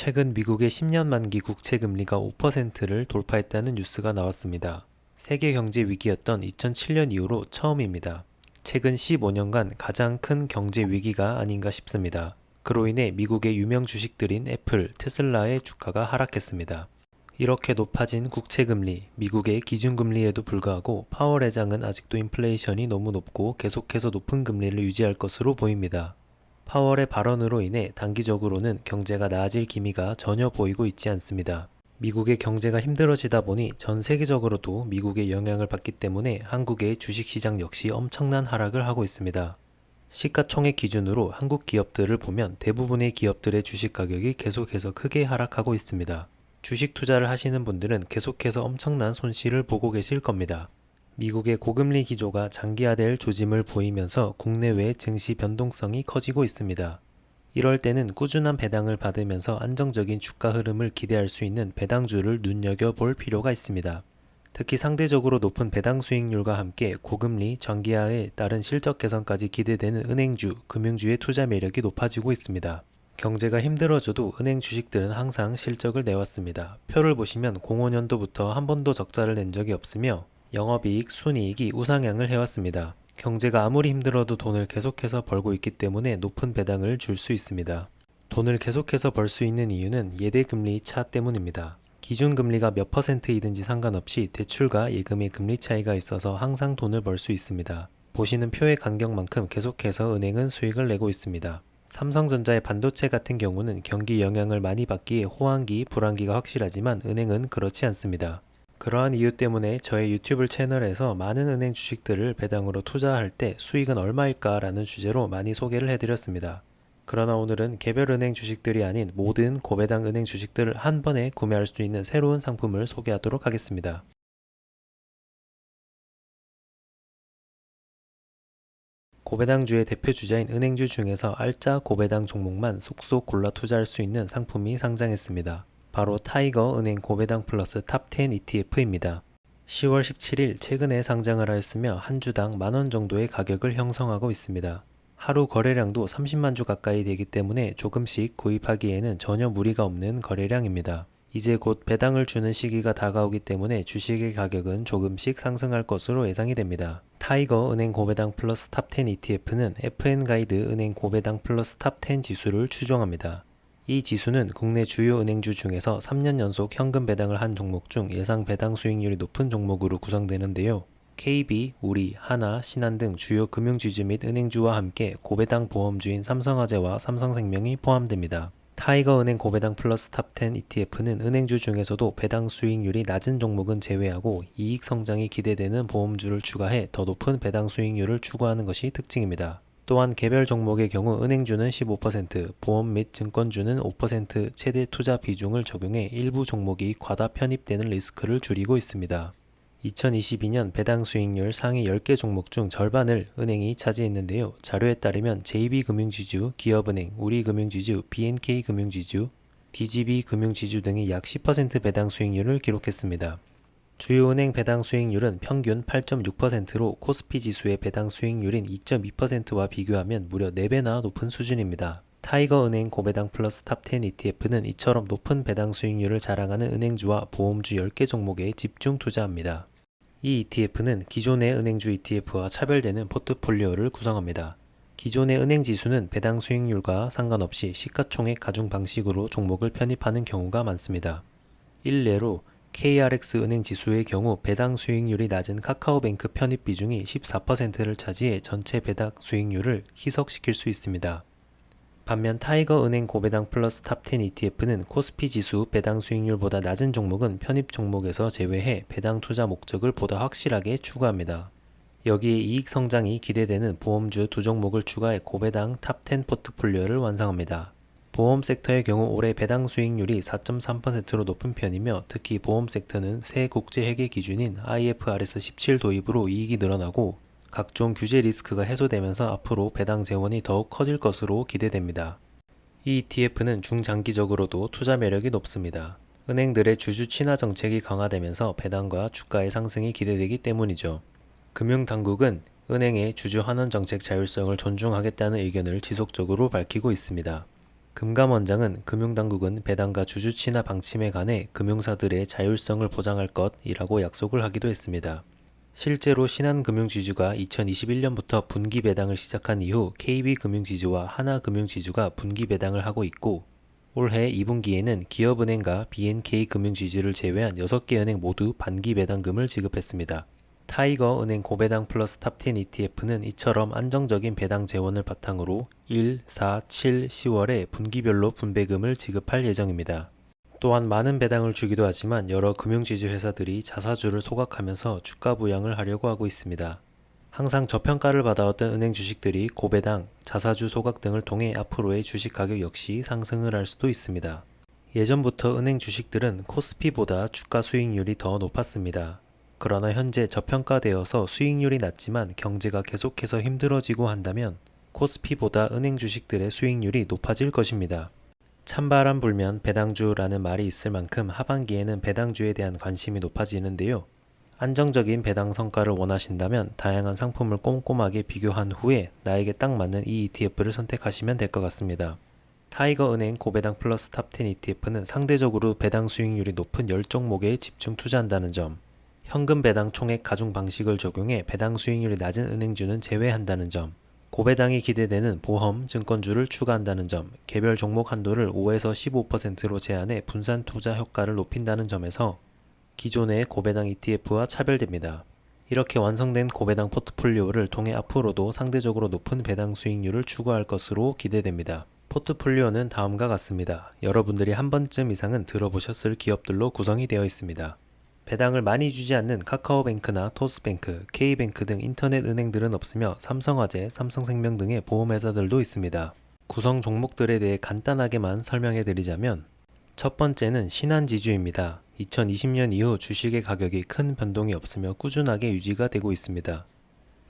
최근 미국의 10년 만기 국채 금리가 5%를 돌파했다는 뉴스가 나왔습니다. 세계 경제 위기였던 2007년 이후로 처음입니다. 최근 15년간 가장 큰 경제 위기가 아닌가 싶습니다. 그로 인해 미국의 유명 주식들인 애플, 테슬라의 주가가 하락했습니다. 이렇게 높아진 국채 금리, 미국의 기준 금리에도 불구하고 파월 회장은 아직도 인플레이션이 너무 높고 계속해서 높은 금리를 유지할 것으로 보입니다. 파월의 발언으로 인해 단기적으로는 경제가 나아질 기미가 전혀 보이고 있지 않습니다. 미국의 경제가 힘들어지다 보니 전 세계적으로도 미국의 영향을 받기 때문에 한국의 주식시장 역시 엄청난 하락을 하고 있습니다. 시가총액 기준으로 한국 기업들을 보면 대부분의 기업들의 주식 가격이 계속해서 크게 하락하고 있습니다. 주식 투자를 하시는 분들은 계속해서 엄청난 손실을 보고 계실 겁니다. 미국의 고금리 기조가 장기화될 조짐을 보이면서 국내외 증시 변동성이 커지고 있습니다. 이럴 때는 꾸준한 배당을 받으면서 안정적인 주가 흐름을 기대할 수 있는 배당주를 눈여겨볼 필요가 있습니다. 특히 상대적으로 높은 배당 수익률과 함께 고금리, 장기화에 따른 실적 개선까지 기대되는 은행주, 금융주의 투자 매력이 높아지고 있습니다. 경제가 힘들어져도 은행 주식들은 항상 실적을 내왔습니다. 표를 보시면 05년도부터 한 번도 적자를 낸 적이 없으며 영업이익, 순이익이 우상향을 해왔습니다. 경제가 아무리 힘들어도 돈을 계속해서 벌고 있기 때문에 높은 배당을 줄 수 있습니다. 돈을 계속해서 벌 수 있는 이유는 예대 금리 차 때문입니다. 기준 금리가 몇 퍼센트이든지 상관없이 대출과 예금의 금리 차이가 있어서 항상 돈을 벌 수 있습니다. 보시는 표의 간격만큼 계속해서 은행은 수익을 내고 있습니다. 삼성전자의 반도체 같은 경우는 경기 영향을 많이 받기에 호황기, 불황기가 확실하지만 은행은 그렇지 않습니다. 그러한 이유 때문에 저의 유튜브 채널에서 많은 은행 주식들을 배당으로 투자할 때 수익은 얼마일까 라는 주제로 많이 소개를 해드렸습니다. 그러나 오늘은 개별 은행 주식들이 아닌 모든 고배당 은행 주식들을 한 번에 구매할 수 있는 새로운 상품을 소개하도록 하겠습니다. 고배당주의 대표 주자인 은행주 중에서 알짜 고배당 종목만 속속 골라 투자할 수 있는 상품이 상장했습니다. 바로 타이거 은행 고배당 플러스 탑10 ETF입니다. 10월 17일 최근에 상장을 하였으며 한 주당 만원 정도의 가격을 형성하고 있습니다. 하루 거래량도 30만 주 가까이 되기 때문에 조금씩 구입하기에는 전혀 무리가 없는 거래량입니다. 이제 곧 배당을 주는 시기가 다가오기 때문에 주식의 가격은 조금씩 상승할 것으로 예상이 됩니다. 타이거 은행 고배당 플러스 탑10 ETF는 FN 가이드 은행 고배당 플러스 탑10 지수를 추종합니다. 이 지수는 국내 주요 은행주 중에서 3년 연속 현금 배당을 한 종목 중 예상 배당 수익률이 높은 종목으로 구성되는데요. KB, 우리, 하나, 신한 등 주요 금융지주 및 은행주와 함께 고배당 보험주인 삼성화재와 삼성생명이 포함됩니다. 타이거은행 고배당 플러스 탑10 ETF는 은행주 중에서도 배당 수익률이 낮은 종목은 제외하고 이익 성장이 기대되는 보험주를 추가해 더 높은 배당 수익률을 추구하는 것이 특징입니다. 또한 개별 종목의 경우 은행주는 15%, 보험 및 증권주는 5% 최대 투자 비중을 적용해 일부 종목이 과다 편입되는 리스크를 줄이고 있습니다. 2022년 배당 수익률 상위 10개 종목 중 절반을 은행이 차지했는데요. 자료에 따르면 JB금융지주, 기업은행, 우리금융지주, BNK금융지주, DGB금융지주 등이 약 10% 배당 수익률을 기록했습니다. 주요 은행 배당 수익률은 평균 8.6%로 코스피 지수의 배당 수익률인 2.2%와 비교하면 무려 4배나 높은 수준입니다. 타이거 은행 고배당 플러스 탑10 ETF는 이처럼 높은 배당 수익률을 자랑하는 은행주와 보험주 10개 종목에 집중 투자합니다. 이 ETF는 기존의 은행주 ETF와 차별되는 포트폴리오를 구성합니다. 기존의 은행 지수는 배당 수익률과 상관없이 시가총액 가중 방식으로 종목을 편입하는 경우가 많습니다. 일례로 KRX 은행 지수의 경우 배당 수익률이 낮은 카카오뱅크 편입 비중이 14%를 차지해 전체 배당 수익률을 희석시킬 수 있습니다. 반면 타이거 은행 고배당 플러스 탑10 ETF는 코스피 지수 배당 수익률보다 낮은 종목은 편입 종목에서 제외해 배당 투자 목적을 보다 확실하게 추구합니다. 여기에 이익 성장이 기대되는 보험주 두 종목을 추가해 고배당 탑10 포트폴리오를 완성합니다. 보험 섹터의 경우 올해 배당 수익률이 4.3%로 높은 편이며 특히 보험 섹터는 새 국제 회계 기준인 IFRS 17 도입으로 이익이 늘어나고 각종 규제 리스크가 해소되면서 앞으로 배당 재원이 더욱 커질 것으로 기대됩니다. 이 ETF는 중장기적으로도 투자 매력이 높습니다. 은행들의 주주 친화 정책이 강화되면서 배당과 주가의 상승이 기대되기 때문이죠. 금융당국은 은행의 주주 환원 정책 자율성을 존중하겠다는 의견을 지속적으로 밝히고 있습니다. 금감원장은 금융당국은 배당과 주주 친화 방침에 관해 금융사들의 자율성을 보장할 것이라고 약속을 하기도 했습니다. 실제로 신한금융지주가 2021년부터 분기 배당을 시작한 이후 KB금융지주와 하나금융지주가 분기 배당을 하고 있고 올해 2분기에는 기업은행과 BNK금융지주를 제외한 6개 은행 모두 반기 배당금을 지급했습니다. 타이거 은행 고배당 플러스 탑10 ETF는 이처럼 안정적인 배당 재원을 바탕으로 1, 4, 7, 10월에 분기별로 분배금을 지급할 예정입니다. 또한 많은 배당을 주기도 하지만 여러 금융지주 회사들이 자사주를 소각하면서 주가 부양을 하려고 하고 있습니다. 항상 저평가를 받아왔던 은행 주식들이 고배당, 자사주 소각 등을 통해 앞으로의 주식 가격 역시 상승을 할 수도 있습니다. 예전부터 은행 주식들은 코스피보다 주가 수익률이 더 높았습니다. 그러나 현재 저평가되어서 수익률이 낮지만 경제가 계속해서 힘들어지고 한다면 코스피보다 은행 주식들의 수익률이 높아질 것입니다. 찬바람 불면 배당주라는 말이 있을 만큼 하반기에는 배당주에 대한 관심이 높아지는데요. 안정적인 배당 성과를 원하신다면 다양한 상품을 꼼꼼하게 비교한 후에 나에게 딱 맞는 이 ETF를 선택하시면 될 것 같습니다. 타이거 은행 고배당 플러스 탑10 ETF는 상대적으로 배당 수익률이 높은 10종목에 집중 투자한다는 점, 현금 배당 총액 가중 방식을 적용해 배당 수익률이 낮은 은행주는 제외한다는 점, 고배당이 기대되는 보험, 증권주를 추가한다는 점, 개별 종목 한도를 5에서 15%로 제한해 분산 투자 효과를 높인다는 점에서 기존의 고배당 ETF와 차별됩니다. 이렇게 완성된 고배당 포트폴리오를 통해 앞으로도 상대적으로 높은 배당 수익률을 추구할 것으로 기대됩니다. 포트폴리오는 다음과 같습니다. 여러분들이 한 번쯤 이상은 들어보셨을 기업들로 구성이 되어 있습니다. 배당을 많이 주지 않는 카카오뱅크나 토스뱅크, K뱅크 등 인터넷 은행들은 없으며 삼성화재, 삼성생명 등의 보험회사들도 있습니다. 구성 종목들에 대해 간단하게만 설명해 드리자면 첫 번째는 신한지주입니다. 2020년 이후 주식의 가격이 큰 변동이 없으며 꾸준하게 유지가 되고 있습니다.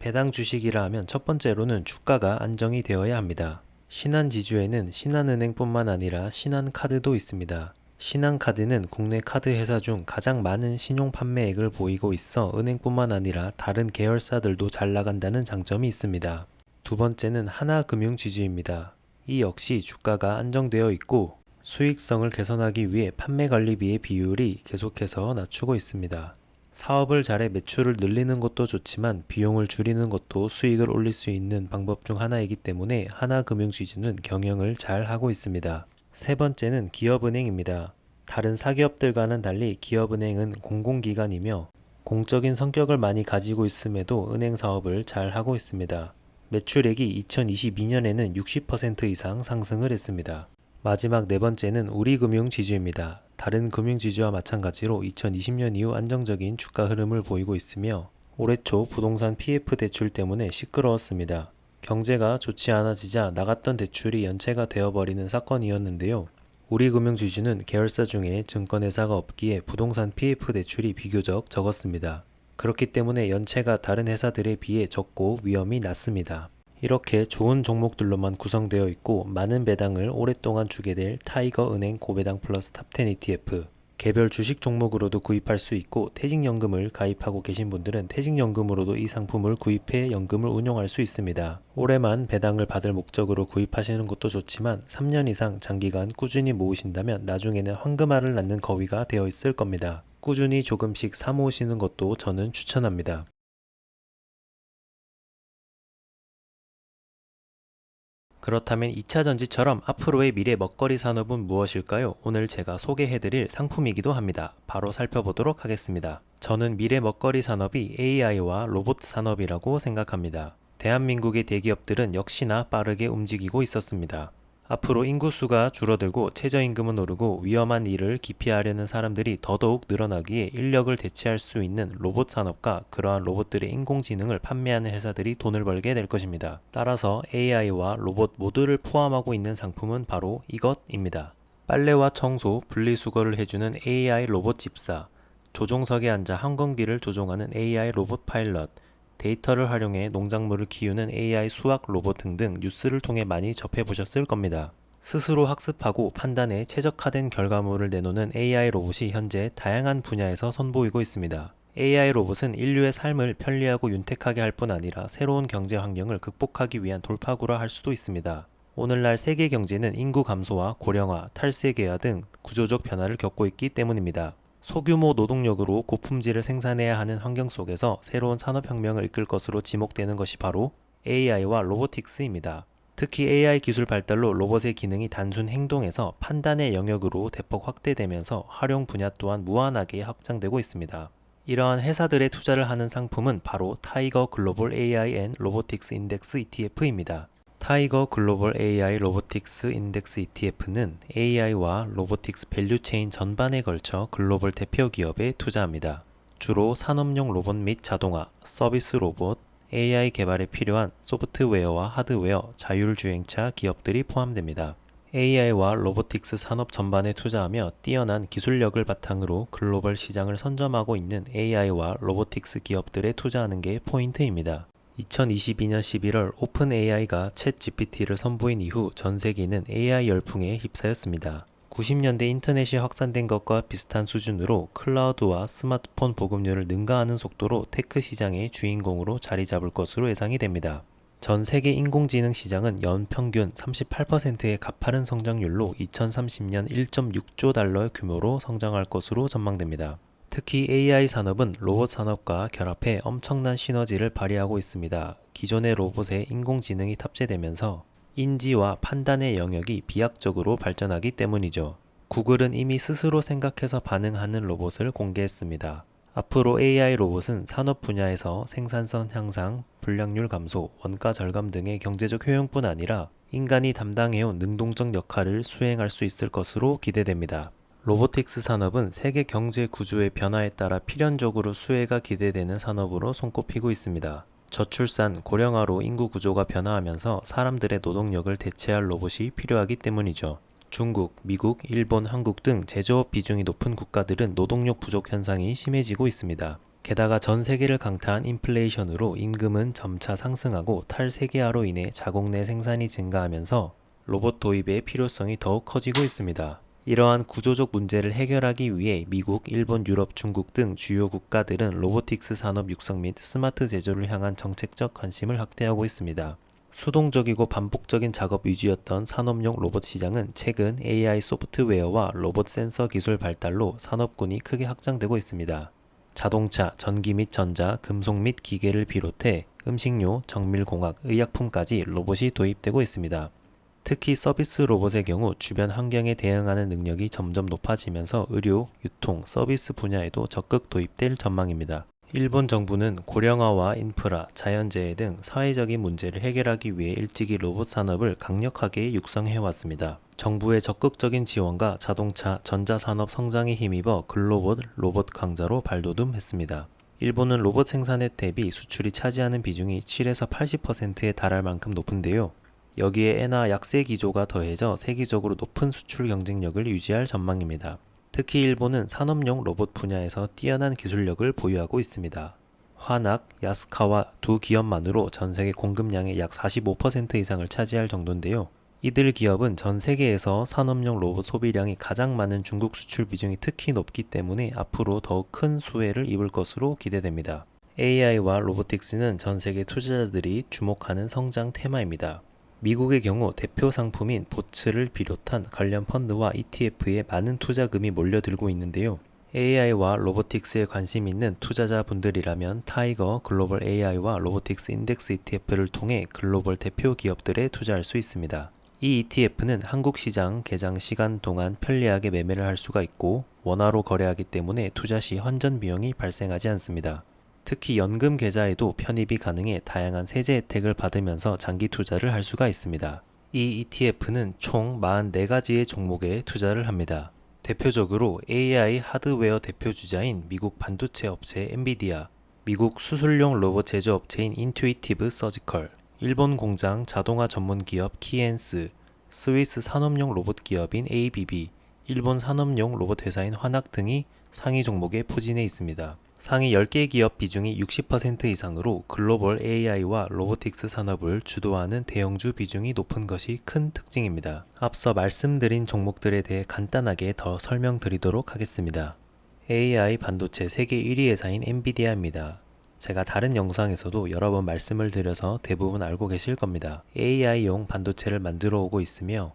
배당 주식이라 하면 첫 번째로는 주가가 안정이 되어야 합니다. 신한지주에는 신한은행뿐만 아니라 신한카드도 있습니다. 신한카드는 국내 카드 회사 중 가장 많은 신용 판매액을 보이고 있어 은행뿐만 아니라 다른 계열사들도 잘 나간다는 장점이 있습니다. 두 번째는 하나금융 지주입니다. 이 역시 주가가 안정되어 있고 수익성을 개선하기 위해 판매 관리비의 비율이 계속해서 낮추고 있습니다. 사업을 잘해 매출을 늘리는 것도 좋지만 비용을 줄이는 것도 수익을 올릴 수 있는 방법 중 하나이기 때문에 하나금융지주는 경영을 잘 하고 있습니다. 세 번째는 기업은행입니다. 다른 사기업들과는 달리 기업은행은 공공기관이며 공적인 성격을 많이 가지고 있음에도 은행 사업을 잘 하고 있습니다. 매출액이 2022년에는 60% 이상 상승을 했습니다. 마지막 네 번째는 우리금융지주입니다. 다른 금융지주와 마찬가지로 2020년 이후 안정적인 주가 흐름을 보이고 있으며 올해 초 부동산 PF 대출 때문에 시끄러웠습니다. 경제가 좋지 않아지자 나갔던 대출이 연체가 되어버리는 사건이었는데요. 우리금융지주는 계열사 중에 증권회사가 없기에 부동산 PF 대출이 비교적 적었습니다. 그렇기 때문에 연체가 다른 회사들에 비해 적고 위험이 낮습니다. 이렇게 좋은 종목들로만 구성되어 있고 많은 배당을 오랫동안 주게 될 타이거 은행 고배당 플러스 탑10 ETF 개별 주식 종목으로도 구입할 수 있고 퇴직연금을 가입하고 계신 분들은 퇴직연금으로도 이 상품을 구입해 연금을 운용할 수 있습니다. 올해만 배당을 받을 목적으로 구입하시는 것도 좋지만 3년 이상 장기간 꾸준히 모으신다면 나중에는 황금알을 낳는 거위가 되어 있을 겁니다. 꾸준히 조금씩 사모으시는 것도 저는 추천합니다. 그렇다면 2차 전지처럼 앞으로의 미래 먹거리 산업은 무엇일까요? 오늘 제가 소개해드릴 상품이기도 합니다. 바로 살펴보도록 하겠습니다. 저는 미래 먹거리 산업이 AI와 로봇 산업이라고 생각합니다. 대한민국의 대기업들은 역시나 빠르게 움직이고 있었습니다. 앞으로 인구수가 줄어들고 최저임금은 오르고 위험한 일을 기피하려는 사람들이 더더욱 늘어나기에 인력을 대체할 수 있는 로봇 산업과 그러한 로봇들의 인공지능을 판매하는 회사들이 돈을 벌게 될 것입니다. 따라서 AI와 로봇 모두를 포함하고 있는 상품은 바로 이것입니다. 빨래와 청소, 분리수거를 해주는 AI 로봇 집사, 조종석에 앉아 항공기를 조종하는 AI 로봇 파일럿, 데이터를 활용해 농작물을 키우는 AI 수학 로봇 등등 뉴스를 통해 많이 접해보셨을 겁니다. 스스로 학습하고 판단에 최적화된 결과물을 내놓는 AI 로봇이 현재 다양한 분야에서 선보이고 있습니다. AI 로봇은 인류의 삶을 편리하고 윤택하게 할 뿐 아니라 새로운 경제 환경을 극복하기 위한 돌파구라 할 수도 있습니다. 오늘날 세계 경제는 인구 감소와 고령화, 탈세계화 등 구조적 변화를 겪고 있기 때문입니다. 소규모 노동력으로 고품질을 생산해야 하는 환경 속에서 새로운 산업혁명을 이끌 것으로 지목되는 것이 바로 AI와 로보틱스입니다. 특히 AI 기술 발달로 로봇의 기능이 단순 행동에서 판단의 영역으로 대폭 확대되면서 활용 분야 또한 무한하게 확장되고 있습니다. 이러한 회사들의 투자를 하는 상품은 바로 타이거 글로벌 AI 앤 로보틱스 인덱스 ETF입니다. 타이거 글로벌 AI 로보틱스 인덱스 ETF는 AI와 로보틱스 밸류체인 전반에 걸쳐 글로벌 대표 기업에 투자합니다. 주로 산업용 로봇 및 자동화, 서비스 로봇, AI 개발에 필요한 소프트웨어와 하드웨어, 자율주행차 기업들이 포함됩니다. AI와 로보틱스 산업 전반에 투자하며 뛰어난 기술력을 바탕으로 글로벌 시장을 선점하고 있는 AI와 로보틱스 기업들에 투자하는 게 포인트입니다. 2022년 11월 오픈 AI가 챗 GPT를 선보인 이후 전 세계는 AI 열풍에 휩싸였습니다. 90년대 인터넷이 확산된 것과 비슷한 수준으로 클라우드와 스마트폰 보급률을 능가하는 속도로 테크 시장의 주인공으로 자리 잡을 것으로 예상이 됩니다. 전 세계 인공지능 시장은 연평균 38%의 가파른 성장률로 2030년 1.6조 달러 규모로 성장할 것으로 전망됩니다. 특히 AI 산업은 로봇 산업과 결합해 엄청난 시너지를 발휘하고 있습니다. 기존의 로봇에 인공지능이 탑재되면서 인지와 판단의 영역이 비약적으로 발전하기 때문이죠. 구글은 이미 스스로 생각해서 반응하는 로봇을 공개했습니다. 앞으로 AI 로봇은 산업 분야에서 생산성 향상, 불량률 감소, 원가 절감 등의 경제적 효용뿐 아니라 인간이 담당해온 능동적 역할을 수행할 수 있을 것으로 기대됩니다. 로보틱스 산업은 세계 경제 구조의 변화에 따라 필연적으로 수혜가 기대되는 산업으로 손꼽히고 있습니다. 저출산, 고령화로 인구 구조가 변화하면서 사람들의 노동력을 대체할 로봇이 필요하기 때문이죠. 중국, 미국, 일본, 한국 등 제조업 비중이 높은 국가들은 노동력 부족 현상이 심해지고 있습니다. 게다가 전 세계를 강타한 인플레이션으로 임금은 점차 상승하고 탈세계화로 인해 자국 내 생산이 증가하면서 로봇 도입의 필요성이 더욱 커지고 있습니다. 이러한 구조적 문제를 해결하기 위해 미국, 일본, 유럽, 중국 등 주요 국가들은 로보틱스 산업 육성 및 스마트 제조를 향한 정책적 관심을 확대하고 있습니다. 수동적이고 반복적인 작업 위주였던 산업용 로봇 시장은 최근 AI 소프트웨어와 로봇 센서 기술 발달로 산업군이 크게 확장되고 있습니다. 자동차, 전기 및 전자, 금속 및 기계를 비롯해 음식료, 정밀공학, 의약품까지 로봇이 도입되고 있습니다. 특히 서비스 로봇의 경우 주변 환경에 대응하는 능력이 점점 높아지면서 의료, 유통, 서비스 분야에도 적극 도입될 전망입니다. 일본 정부는 고령화와 인프라, 자연재해 등 사회적인 문제를 해결하기 위해 일찍이 로봇 산업을 강력하게 육성해왔습니다. 정부의 적극적인 지원과 자동차, 전자산업 성장에 힘입어 글로봇 로봇 강자로 발돋움했습니다. 일본은 로봇 생산액 대비 수출이 차지하는 비중이 7에서 80%에 달할 만큼 높은데요. 여기에 엔화 약세 기조가 더해져 세계적으로 높은 수출 경쟁력을 유지할 전망입니다. 특히 일본은 산업용 로봇 분야에서 뛰어난 기술력을 보유하고 있습니다. 화낙, 야스카와 두 기업만으로 전 세계 공급량의 약 45% 이상을 차지할 정도인데요. 이들 기업은 전 세계에서 산업용 로봇 소비량이 가장 많은 중국 수출 비중이 특히 높기 때문에 앞으로 더욱 큰 수혜를 입을 것으로 기대됩니다. AI와 로보틱스는 전 세계 투자자들이 주목하는 성장 테마입니다. 미국의 경우 대표 상품인 보츠를 비롯한 관련 펀드와 ETF에 많은 투자금이 몰려들고 있는데요. AI와 로보틱스에 관심 있는 투자자분들이라면 타이거 글로벌 AI와 로보틱스 인덱스 ETF를 통해 글로벌 대표 기업들에 투자할 수 있습니다. 이 ETF는 한국 시장 개장 시간 동안 편리하게 매매를 할 수가 있고 원화로 거래하기 때문에 투자 시 환전 비용이 발생하지 않습니다. 특히 연금 계좌에도 편입이 가능해 다양한 세제 혜택을 받으면서 장기 투자를 할 수가 있습니다. 이 ETF는 총 44가지의 종목에 투자를 합니다. 대표적으로 AI 하드웨어 대표 주자인 미국 반도체 업체 엔비디아, 미국 수술용 로봇 제조 업체인 인투이티브 서지컬, 일본 공장 자동화 전문 기업 키엔스, 스위스 산업용 로봇 기업인 ABB, 일본 산업용 로봇 회사인 화낙 등이 상위 종목에 포진해 있습니다. 상위 10개 기업 비중이 60% 이상으로 글로벌 AI와 로보틱스 산업을 주도하는 대형주 비중이 높은 것이 큰 특징입니다. 앞서 말씀드린 종목들에 대해 간단하게 더 설명드리도록 하겠습니다. AI 반도체 세계 1위 회사인 엔비디아입니다. 제가 다른 영상에서도 여러 번 말씀을 드려서 대부분 알고 계실 겁니다. AI용 반도체를 만들어 오고 있으며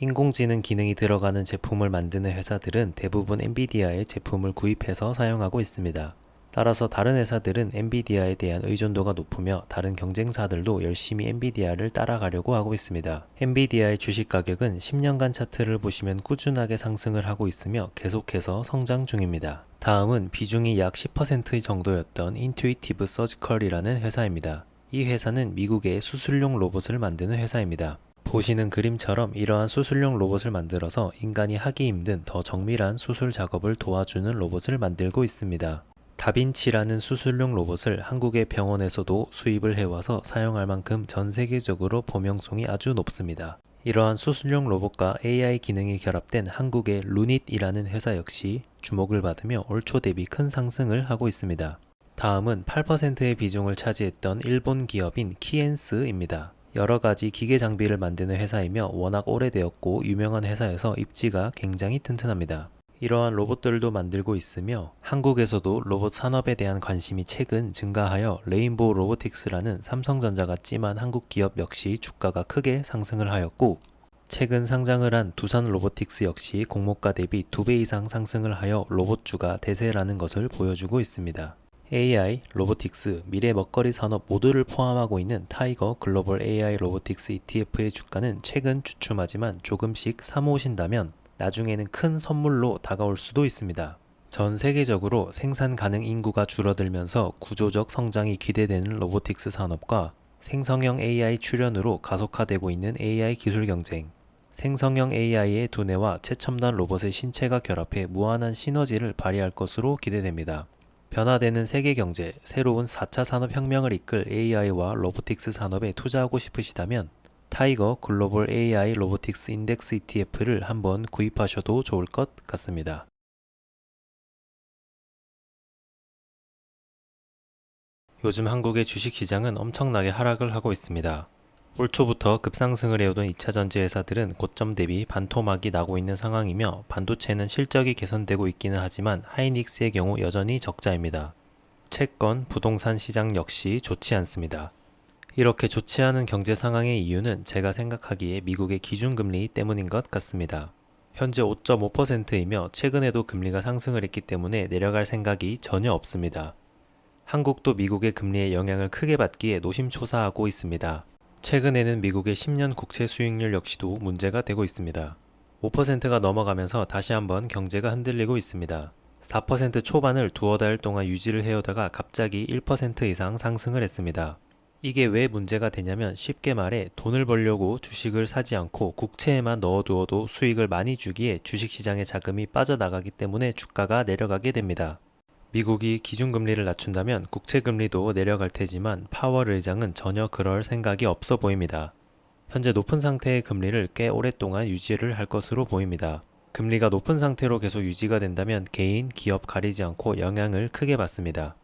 인공지능 기능이 들어가는 제품을 만드는 회사들은 대부분 엔비디아의 제품을 구입해서 사용하고 있습니다. 따라서 다른 회사들은 엔비디아에 대한 의존도가 높으며 다른 경쟁사들도 열심히 엔비디아를 따라가려고 하고 있습니다. 엔비디아의 주식 가격은 10년간 차트를 보시면 꾸준하게 상승을 하고 있으며 계속해서 성장 중입니다. 다음은 비중이 약 10% 정도였던 인투이티브 서지컬이라는 회사입니다. 이 회사는 미국의 수술용 로봇을 만드는 회사입니다. 보시는 그림처럼 이러한 수술용 로봇을 만들어서 인간이 하기 힘든 더 정밀한 수술 작업을 도와주는 로봇을 만들고 있습니다. 다빈치라는 수술용 로봇을 한국의 병원에서도 수입을 해와서 사용할 만큼 전 세계적으로 범용성이 아주 높습니다. 이러한 수술용 로봇과 AI 기능이 결합된 한국의 루닛이라는 회사 역시 주목을 받으며 올 초 대비 큰 상승을 하고 있습니다. 다음은 8%의 비중을 차지했던 일본 기업인 키엔스입니다. 여러 가지 기계 장비를 만드는 회사이며 워낙 오래되었고 유명한 회사여서 입지가 굉장히 튼튼합니다. 이러한 로봇들도 만들고 있으며 한국에서도 로봇 산업에 대한 관심이 최근 증가하여 레인보우 로보틱스라는 삼성전자가 찜한 한국 기업 역시 주가가 크게 상승을 하였고 최근 상장을 한 두산 로보틱스 역시 공모가 대비 2배 이상 상승을 하여 로봇주가 대세라는 것을 보여주고 있습니다. AI, 로보틱스, 미래 먹거리 산업 모두를 포함하고 있는 타이거 글로벌 AI 로보틱스 ETF의 주가는 최근 주춤하지만 조금씩 사모으신다면 나중에는 큰 선물로 다가올 수도 있습니다. 전 세계적으로 생산 가능 인구가 줄어들면서 구조적 성장이 기대되는 로보틱스 산업과 생성형 AI 출현으로 가속화되고 있는 AI 기술 경쟁, 생성형 AI의 두뇌와 최첨단 로봇의 신체가 결합해 무한한 시너지를 발휘할 것으로 기대됩니다. 변화되는 세계 경제, 새로운 4차 산업 혁명을 이끌 AI와 로보틱스 산업에 투자하고 싶으시다면 타이거 글로벌 AI 로보틱스 인덱스 ETF를 한번 구입하셔도 좋을 것 같습니다. 요즘 한국의 주식시장은 엄청나게 하락을 하고 있습니다. 올 초부터 급상승을 해오던 2차 전지 회사들은 고점 대비 반토막이 나고 있는 상황이며 반도체는 실적이 개선되고 있기는 하지만 하이닉스의 경우 여전히 적자입니다. 채권, 부동산 시장 역시 좋지 않습니다. 이렇게 좋지 않은 경제 상황의 이유는 제가 생각하기에 미국의 기준금리 때문인 것 같습니다. 현재 5.5%이며 최근에도 금리가 상승을 했기 때문에 내려갈 생각이 전혀 없습니다. 한국도 미국의 금리의 영향을 크게 받기에 노심초사하고 있습니다. 최근에는 미국의 10년 국채 수익률 역시도 문제가 되고 있습니다. 5%가 넘어가면서 다시 한번 경제가 흔들리고 있습니다. 4% 초반을 두어 달 동안 유지를 해오다가 갑자기 1% 이상 상승을 했습니다. 이게 왜 문제가 되냐면 쉽게 말해 돈을 벌려고 주식을 사지 않고 국채에만 넣어두어도 수익을 많이 주기에 주식시장의 자금이 빠져나가기 때문에 주가가 내려가게 됩니다. 미국이 기준금리를 낮춘다면 국채금리도 내려갈 테지만 파월 의장은 전혀 그럴 생각이 없어 보입니다. 현재 높은 상태의 금리를 꽤 오랫동안 유지를 할 것으로 보입니다. 금리가 높은 상태로 계속 유지가 된다면 개인, 기업 가리지 않고 영향을 크게 받습니다.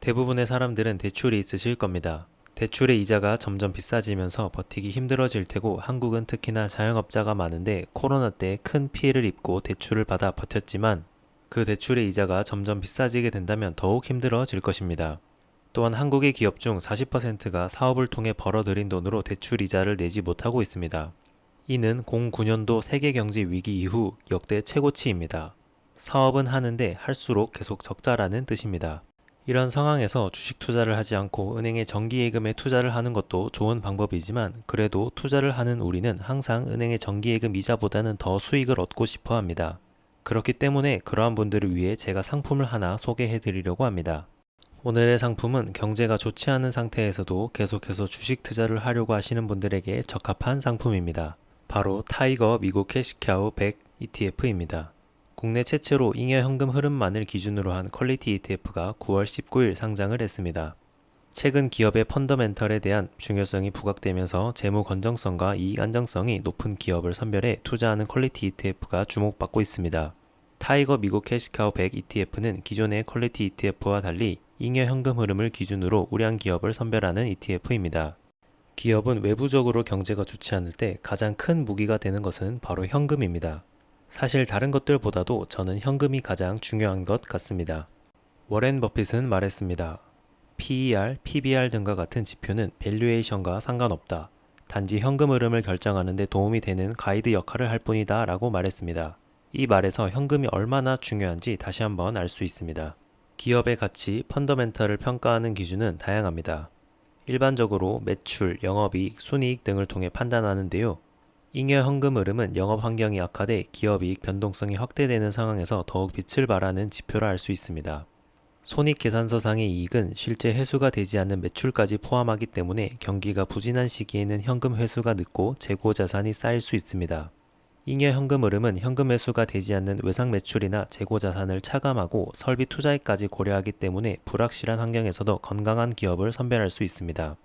대부분의 사람들은 대출이 있으실 겁니다. 대출의 이자가 점점 비싸지면서 버티기 힘들어질 테고 한국은 특히나 자영업자가 많은데 코로나 때 큰 피해를 입고 대출을 받아 버텼지만 그 대출의 이자가 점점 비싸지게 된다면 더욱 힘들어질 것입니다. 또한 한국의 기업 중 40%가 사업을 통해 벌어들인 돈으로 대출 이자를 내지 못하고 있습니다. 이는 09년도 세계 경제 위기 이후 역대 최고치입니다. 사업은 하는데 할수록 계속 적자라는 뜻입니다. 이런 상황에서 주식 투자를 하지 않고 은행에 정기예금에 투자를 하는 것도 좋은 방법이지만 그래도 투자를 하는 우리는 항상 은행의 정기예금 이자보다는 더 수익을 얻고 싶어 합니다. 그렇기 때문에 그러한 분들을 위해 제가 상품을 하나 소개해 드리려고 합니다. 오늘의 상품은 경제가 좋지 않은 상태에서도 계속해서 주식 투자를 하려고 하시는 분들에게 적합한 상품입니다. 바로 타이거 미국 캐시카우 100 ETF입니다. 국내 최초로 잉여 현금 흐름만을 기준으로 한 퀄리티 ETF가 9월 19일 상장을 했습니다. 최근 기업의 펀더멘털에 대한 중요성이 부각되면서 재무 건정성과 이익 안정성이 높은 기업을 선별해 투자하는 퀄리티 ETF가 주목받고 있습니다. 타이거 미국 캐시카우 100 ETF는 기존의 퀄리티 ETF와 달리 잉여 현금 흐름을 기준으로 우량 기업을 선별하는 ETF입니다. 기업은 외부적으로 경제가 좋지 않을 때 가장 큰 무기가 되는 것은 바로 현금입니다. 사실 다른 것들보다도 저는 현금이 가장 중요한 것 같습니다. 워렌 버핏은 말했습니다. PER, PBR 등과 같은 지표는 밸류에이션과 상관없다. 단지 현금 흐름을 결정하는 데 도움이 되는 가이드 역할을 할 뿐이다 라고 말했습니다. 이 말에서 현금이 얼마나 중요한지 다시 한번 알 수 있습니다. 기업의 가치, 펀더멘털을 평가하는 기준은 다양합니다. 일반적으로 매출, 영업이익, 순이익 등을 통해 판단하는데요. 잉여 현금 흐름은 영업 환경이 악화돼 기업이익 변동성이 확대되는 상황에서 더욱 빛을 발하는 지표라 할수 있습니다. 손익계산서상의 이익은 실제 회수가 되지 않는 매출까지 포함하기 때문에 경기가 부진한 시기에는 현금 회수가 늦고 재고 자산이 쌓일 수 있습니다. 잉여 현금 흐름은 현금 회수가 되지 않는 외상 매출이나 재고 자산을 차감하고 설비 투자액까지 고려하기 때문에 불확실한 환경에서도 건강한 기업을 선별할 수 있습니다.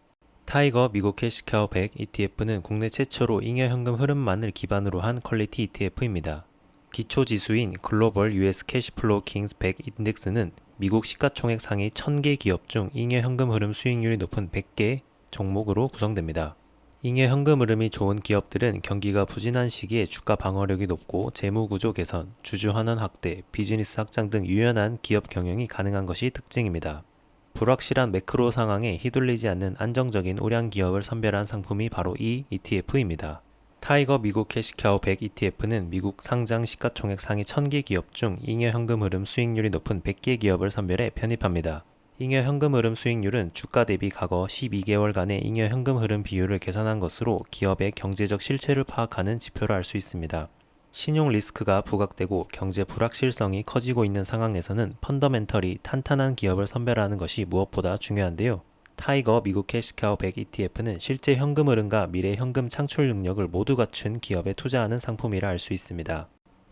타이거 미국 캐시카우 100 ETF는 국내 최초로 잉여 현금 흐름만을 기반으로 한 퀄리티 ETF입니다. 기초 지수인 글로벌 US 캐시플로우 킹스 100 인덱스는 미국 시가총액 상위 1000개 기업 중 잉여 현금 흐름 수익률이 높은 100개 종목으로 구성됩니다. 잉여 현금 흐름이 좋은 기업들은 경기가 부진한 시기에 주가 방어력이 높고 재무 구조 개선, 주주 환원 확대, 비즈니스 확장 등 유연한 기업 경영이 가능한 것이 특징입니다. 불확실한 매크로 상황에 휘둘리지 않는 안정적인 우량 기업을 선별한 상품이 바로 이 ETF입니다. 타이거 미국 캐시카우 100 ETF는 미국 상장 시가총액 상위 1000개 기업 중 잉여 현금 흐름 수익률이 높은 100개 기업을 선별해 편입합니다. 잉여 현금 흐름 수익률은 주가 대비 과거 12개월간의 잉여 현금 흐름 비율을 계산한 것으로 기업의 경제적 실체를 파악하는 지표로 알 수 있습니다. 신용 리스크가 부각되고 경제 불확실성이 커지고 있는 상황에서는 펀더멘털이 탄탄한 기업을 선별하는 것이 무엇보다 중요한데요. 타이거 미국 캐시카우 100 ETF는 실제 현금 흐름과 미래 현금 창출 능력을 모두 갖춘 기업에 투자하는 상품이라 할수 있습니다.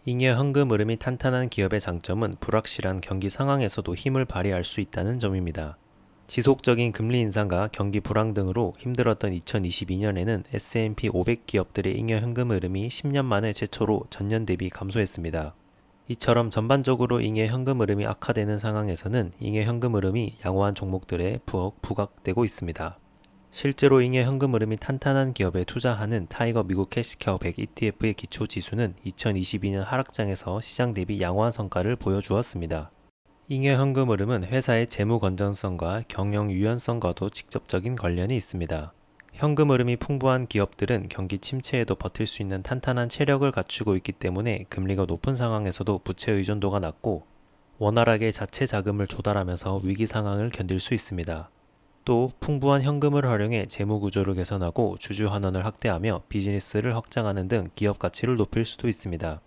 잉여 현금 흐름이 탄탄한 기업의 장점은 불확실한 경기 상황에서도 힘을 발휘할 수 있다는 점입니다. 지속적인 금리 인상과 경기 불황 등으로 힘들었던 2022년에는 S&P 500 기업들의 잉여 현금 흐름이 10년 만에 최초로 전년 대비 감소했습니다. 이처럼 전반적으로 잉여 현금 흐름이 악화되는 상황에서는 잉여 현금 흐름이 양호한 종목들에 부엌 부각되고 있습니다. 실제로 잉여 현금 흐름이 탄탄한 기업에 투자하는 타이거 미국 캐시카우 100 ETF의 기초 지수는 2022년 하락장에서 시장 대비 양호한 성과를 보여주었습니다. 잉여 현금 흐름은 회사의 재무 건전성과 경영 유연성과도 직접적인 관련이 있습니다. 현금 흐름이 풍부한 기업들은 경기 침체에도 버틸 수 있는 탄탄한 체력을 갖추고 있기 때문에 금리가 높은 상황에서도 부채 의존도가 낮고 원활하게 자체 자금을 조달하면서 위기 상황을 견딜 수 있습니다. 또 풍부한 현금을 활용해 재무 구조를 개선하고 주주 환원을 확대하며 비즈니스를 확장하는 등 기업 가치를 높일 수도 있습니다.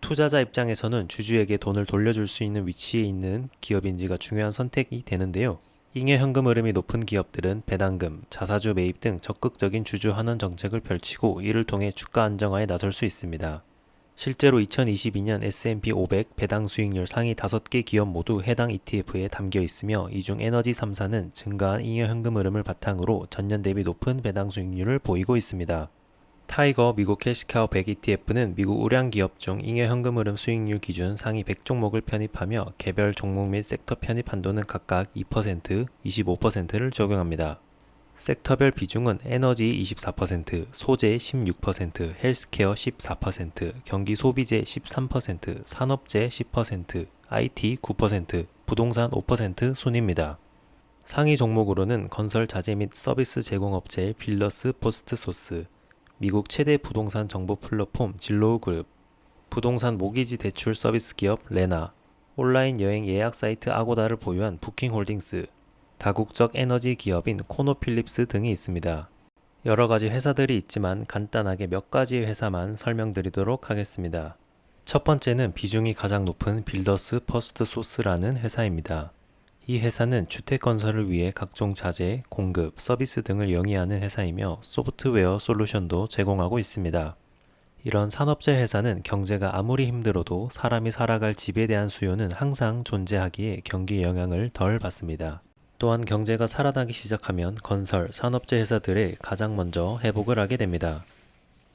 투자자 입장에서는 주주에게 돈을 돌려줄 수 있는 위치에 있는 기업인지가 중요한 선택이 되는데요. 잉여 현금 흐름이 높은 기업들은 배당금, 자사주 매입 등 적극적인 주주 환원 정책을 펼치고 이를 통해 주가 안정화에 나설 수 있습니다. 실제로 2022년 S&P 500 배당 수익률 상위 5개 기업 모두 해당 ETF에 담겨 있으며 이 중 에너지 3사는 증가한 잉여 현금 흐름을 바탕으로 전년 대비 높은 배당 수익률을 보이고 있습니다. 타이거 미국 캐시카우 100 ETF는 미국 우량 기업 중 잉여 현금 흐름 수익률 기준 상위 100 종목을 편입하며 개별 종목 및 섹터 편입 한도는 각각 2%, 25%를 적용합니다. 섹터별 비중은 에너지 24%, 소재 16%, 헬스케어 14%, 경기 소비재 13%, 산업재 10%, IT 9%, 부동산 5% 순입니다. 상위 종목으로는 건설 자재 및 서비스 제공업체 빌러스 포스트 소스, 미국 최대 부동산 정보 플랫폼 진로우 그룹, 부동산 모기지 대출 서비스 기업 레나, 온라인 여행 예약 사이트 아고다를 보유한 부킹홀딩스, 다국적 에너지 기업인 코노필립스 등이 있습니다. 여러 가지 회사들이 있지만 간단하게 몇 가지 회사만 설명드리도록 하겠습니다. 첫 번째는 비중이 가장 높은 빌더스 퍼스트 소스라는 회사입니다. 이 회사는 주택 건설을 위해 각종 자재, 공급, 서비스 등을 영위하는 회사이며 소프트웨어 솔루션도 제공하고 있습니다. 이런 산업재 회사는 경제가 아무리 힘들어도 사람이 살아갈 집에 대한 수요는 항상 존재하기에 경기 영향을 덜 받습니다. 또한 경제가 살아나기 시작하면 건설, 산업재 회사들에 가장 먼저 회복을 하게 됩니다.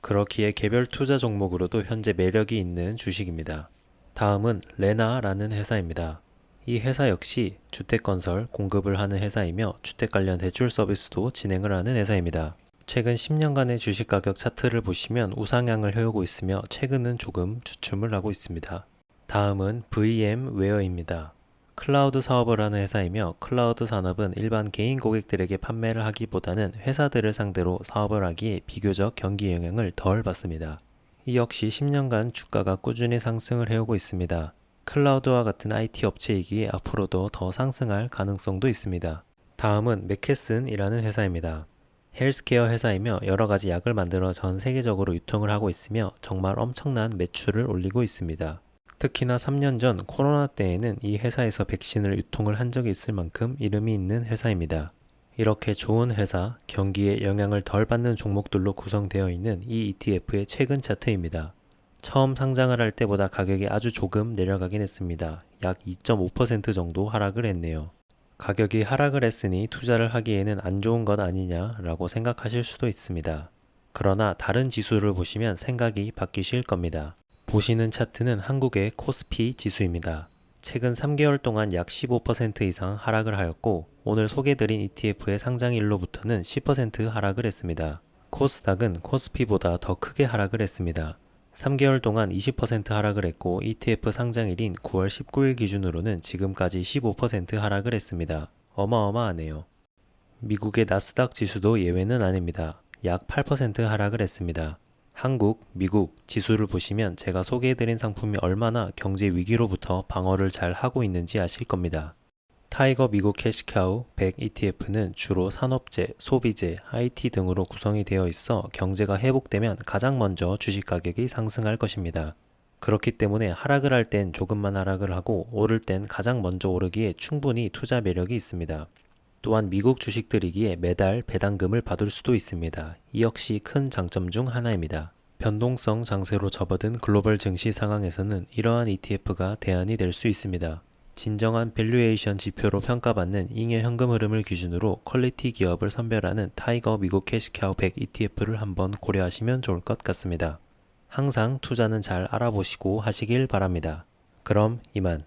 그렇기에 개별 투자 종목으로도 현재 매력이 있는 주식입니다. 다음은 레나라는 회사입니다. 이 회사 역시 주택건설 공급을 하는 회사이며 주택 관련 대출 서비스도 진행을 하는 회사입니다. 최근 10년간의 주식 가격 차트를 보시면 우상향을 해오고 있으며 최근은 조금 주춤을 하고 있습니다. 다음은 VM 웨어입니다. 클라우드 사업을 하는 회사이며 클라우드 산업은 일반 개인 고객들에게 판매를 하기보다는 회사들을 상대로 사업을 하기에 비교적 경기 영향을 덜 받습니다. 이 역시 10년간 주가가 꾸준히 상승을 해오고 있습니다. 클라우드와 같은 IT 업체이기에 앞으로도 더 상승할 가능성도 있습니다. 다음은 맥케슨이라는 회사입니다. 헬스케어 회사이며 여러 가지 약을 만들어 전 세계적으로 유통을 하고 있으며 정말 엄청난 매출을 올리고 있습니다. 특히나 3년 전 코로나 때에는 이 회사에서 백신을 유통을 한 적이 있을 만큼 이름이 있는 회사입니다. 이렇게 좋은 회사, 경기에 영향을 덜 받는 종목들로 구성되어 있는 이 ETF의 최근 차트입니다. 처음 상장을 할 때보다 가격이 아주 조금 내려가긴 했습니다. 약 2.5% 정도 하락을 했네요. 가격이 하락을 했으니 투자를 하기에는 안 좋은 것 아니냐라고 생각하실 수도 있습니다. 그러나 다른 지수를 보시면 생각이 바뀌실 겁니다. 보시는 차트는 한국의 코스피 지수입니다. 최근 3개월 동안 약 15% 이상 하락을 하였고 오늘 소개드린 ETF의 상장일로부터는 10% 하락을 했습니다. 코스닥은 코스피보다 더 크게 하락을 했습니다. 3개월 동안 20% 하락을 했고 ETF 상장일인 9월 19일 기준으로는 지금까지 15% 하락을 했습니다. 어마어마하네요. 미국의 나스닥 지수도 예외는 아닙니다. 약 8% 하락을 했습니다. 한국, 미국 지수를 보시면 제가 소개해드린 상품이 얼마나 경제 위기로부터 방어를 잘 하고 있는지 아실 겁니다. 타이거 미국 캐시카우 100 ETF는 주로 산업재, 소비재, IT 등으로 구성이 되어 있어 경제가 회복되면 가장 먼저 주식 가격이 상승할 것입니다. 그렇기 때문에 하락을 할 땐 조금만 하락을 하고 오를 땐 가장 먼저 오르기에 충분히 투자 매력이 있습니다. 또한 미국 주식들이기에 매달 배당금을 받을 수도 있습니다. 이 역시 큰 장점 중 하나입니다. 변동성 장세로 접어든 글로벌 증시 상황에서는 이러한 ETF가 대안이 될 수 있습니다. 진정한 밸류에이션 지표로 평가받는 잉여 현금 흐름을 기준으로 퀄리티 기업을 선별하는 타이거 미국 캐시카우 100 ETF를 한번 고려하시면 좋을 것 같습니다. 항상 투자는 잘 알아보시고 하시길 바랍니다. 그럼 이만.